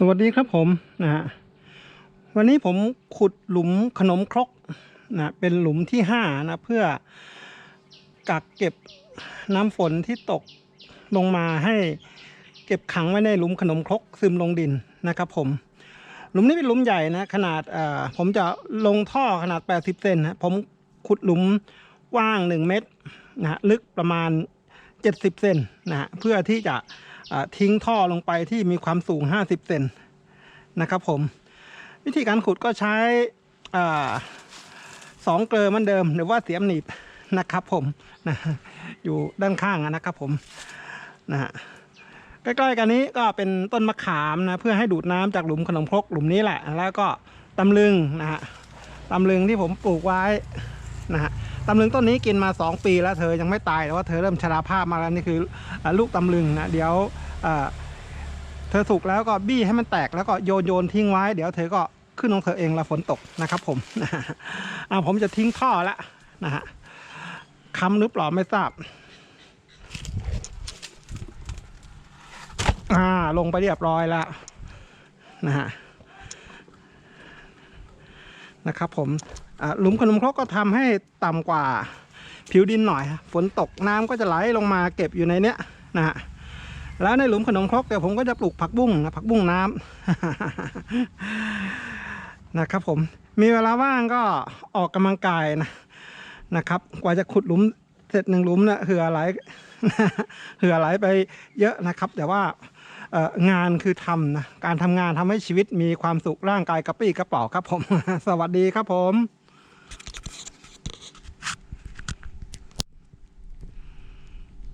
สวัสดีครับผมนะฮะวันนี้ผมขุดหลุมขนมครกนะเป็นหลุมที่ห้านะเพื่อกักเก็บน้ำฝนที่ตกลงมาให้เก็บขังไว้ในหลุมขนมครกซึมลงดินนะครับผม หลุมนี้เป็นหลุมใหญ่นะขนาดเอ่อผมจะลงท่อขนาด 80เซนนะผมขุดหลุมกว้าง 1 เมตรนะลึกประมาณ 70เซนนะเพื่อที่จะ ทิ้งท่อลงไปที่มีความสูง 50 เซนนะครับผม วิธีการขุดก็ใช้สองเกลือมือนเดิม หรือว่าเสียมหนีบนะครับผมนะอยู่ด้านข้างนะครับผมนะฮะใกล้ๆกันนี้ก็เป็นต้นมะขามนะเพื่อให้ดูดน้ำจากหลุมขนมครกหลุมนี้แหละ แล้วก็ตำลึงนะฮะตำลึงที่ผมปลูกไว้นะฮะ ตำลึงต้นนี้กินมา 2 ปีแล้วเธอยังไม่ตายแต่ว่าเธอเริ่มชราภาพมาแล้วนี่คืออลูกตำลึงนะเดี๋ยวเธอสุกแล้วก็บี้ให้มันแตกแล้วก็โยนโยนทิ้งไว้ เดี๋ยวเธอก็ขึ้นของเธอเองล้วฝนตกนะครับ ผมอ่าผมจะทิ้งท่อล้วนะฮะคำหรือเปล่าไม่ทราบอ่าลงไปเรียบร้อยแล้วนะฮะ นะครับผมหลุมขนมครกก็ทำให้ต่ำกว่าผิวดินหน่อย ฝนตกน้ำก็จะไหลลงมาเก็บอยู่ในเนี้ยนะฮะแล้วในหลุมขนมครกเดี๋ยวผมก็จะปลูกผักบุ้งนะผักบุ้งน้ำนะครับผมมีเวลาว่างก็ออกกำลังกายนะนะครับ กว่าจะขุดหลุมเสร็จหนึ่งหลุมนะเหือไหลเหือไหลไปเยอะนะครับ แต่ว่า งานคือทำนะ การทำงานทำให้ชีวิตมีความสุขร่างกายกระปี้กระเป๋าครับผม สวัสดีครับผม